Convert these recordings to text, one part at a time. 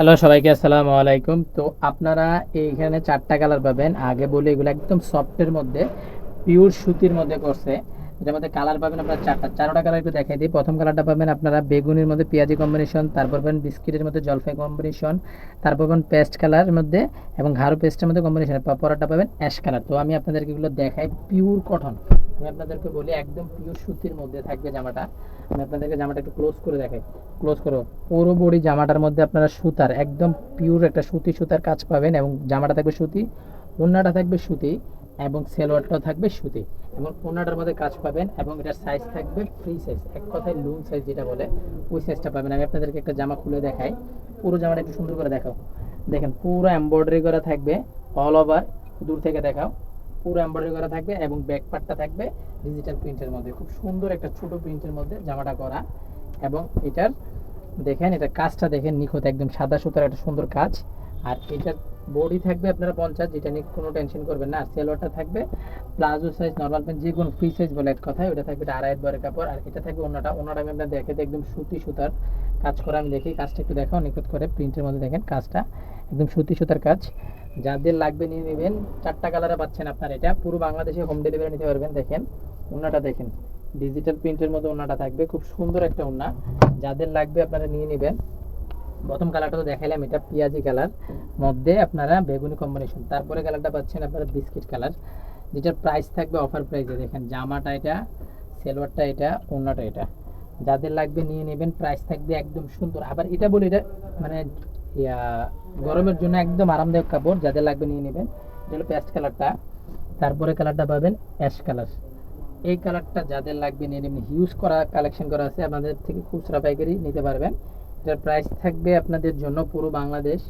Hello সবাইকে আসসালামু আলাইকুম। তো আপনারা এইখানে চারটা কালার পাবেন। আগে বলে, এগুলো একদম সফটের মধ্যে পিওর সুতির মধ্যে করছে। এটার মধ্যে কালার পাবেন আপনারা চারটা। চারটা কালার একটু দেখাই দিই। প্রথম কালারটা পাবেন আপনারা বেগুনের মধ্যে পেঁয়াজি কম্বিনেশন তারপর পাবেন বিস্কিটের মধ্যে জলফাই কম্বিনেশন তারপর পাবেন পেস্ট কালারের মধ্যে এবং ঘাড়ো পেস্টের মধ্যে কম্বিনেশন পরটা পাবেন অ্যাশ কালার তো আমি আপনাদেরকে এগুলো দেখাই পিওর কটন আমি আপনাদেরকে বলি, একদম পিওর সুতির মধ্যে থাকবে জামাটা। আমি আপনাদেরকে জামাটা একটু ক্লোজ করে দেখাই। ক্লোজ করো। পুরো বডি জামাটার মধ্যে আপনারা সুতার, একদম পিওর একটা সুতি সুতার কাজ পাবেন এবং জামাটা থাকবে সুতি ওড়নাটা থাকবে সুতি এবং সেলোয়ারটাও থাকবে সুতি এবং ওড়নাটার মধ্যে কাজ পাবেন এবং এটার সাইজ থাকবে ফ্রি সাইজ এক কথায় লুন সাইজ যেটা বলে, ওই সাইজটা পাবেন। আমি আপনাদেরকে একটা জামা খুলে দেখাই। পুরো জামাটা একটু সুন্দর করে দেখাও। দেখেন পুরো এমব্রয়ডারি করা থাকবে অল ওভার দূর থেকে দেখাও। পুরো এমব্রয়ডারি করা থাকবে এবং ব্যাক পার্টটা থাকবে ডিজিটাল প্রিন্টের মধ্যে। খুব সুন্দর একটা ছোট প্রিন্টের মধ্যে জামাটা করা। এবং এটার, দেখেন, এটা কাজটা দেখেন নিখুঁত, একদম সাদা সুতার একটা সুন্দর কাজ। আর এটার বডি থাকবে আপনারা পঞ্চাশ, যেটা নিয়ে কোনো টেনশন করবেন না। সেলোয়ারটা থাকবে প্লাজো সাইজ নর্মাল প্যান্ট যে কোনো ফ্রি সাইজ বলে এক কথায়, ওটা থাকবে এটা আড়াই বরের কাপড়। আর এটা থাকবে অন্যটা অন্যটা আমি আপনার দেখে একদম সুতি সুতার কাজ করা। আমি দেখি, কাজটা একটু দেখাও, নিখুঁত করে প্রিন্টের মধ্যে দেখেন কাজটা। একদম সুতি সুতার কাজ। যাদের লাগবে নিয়ে নেবেন। চারটা কালারে পাচ্ছেন আপনার এটা। পুরো বাংলাদেশে হোম ডেলিভারি নিতে পারবেন, দেখেন। ওনাটা দেখেন। ডিজিটাল প্রিন্টের মধ্যে ওনাটা থাকবে। খুব সুন্দর একটা ওনা যাদের লাগবে আপনারা নিয়ে নেবেন। প্রথম কালারটা তো দেখাইলাম, এটা পেঁয়াজি কালার মধ্যে আপনারা বেগুনি কম্বিনেশন তারপরে কালারটা পাচ্ছেন আপনারা বিস্কিট কালার যেটার প্রাইস থাকবে অফার প্রাইসে দেখেন। জামাটা এটা, সেলোয়ারটা এটা ওনাটা এটা। যাদের লাগবে নিয়ে নেবেন প্রাইস থাকবে একদম সুন্দর। আবার এটা বলি, এটা মানে ইয়া, গরমের জন্য একদম আরামদায়ক কাপড়, যাদের লাগবে নিয়ে নেবেন। এটা পেস্ট কালারটা তারপরে কালারটা পাবেন অ্যাশ কালার এই কালারটা যাদের লাগবে নিয়ে নেবেন হিউজ করা কালেকশন করা আছে, আপনাদের থেকে খুচরা পাইকারি নিতে পারবেন। এটার প্রাইস থাকবে আপনাদের জন্য পুরো বাংলাদেশ।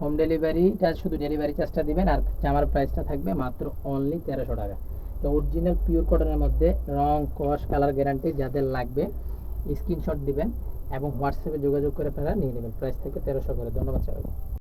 হোম ডেলিভারিটা শুধু ডেলিভারি চার্জটা দিবেন, আর জামার প্রাইসটা থাকবে মাত্র অনলি তেরোশো টাকা। তো অরিজিনাল পিওর কটনের মধ্যে রং কস কালার গ্যারান্টি যাদের লাগবে স্ক্রিনশট দিবেন। এবং হোয়াটসঅ্যাপে যোগাযোগ করে আপনারা নিয়ে নেবেন। প্রাইস থেকে তেরোশো করে। ধন্যবাদ সবাই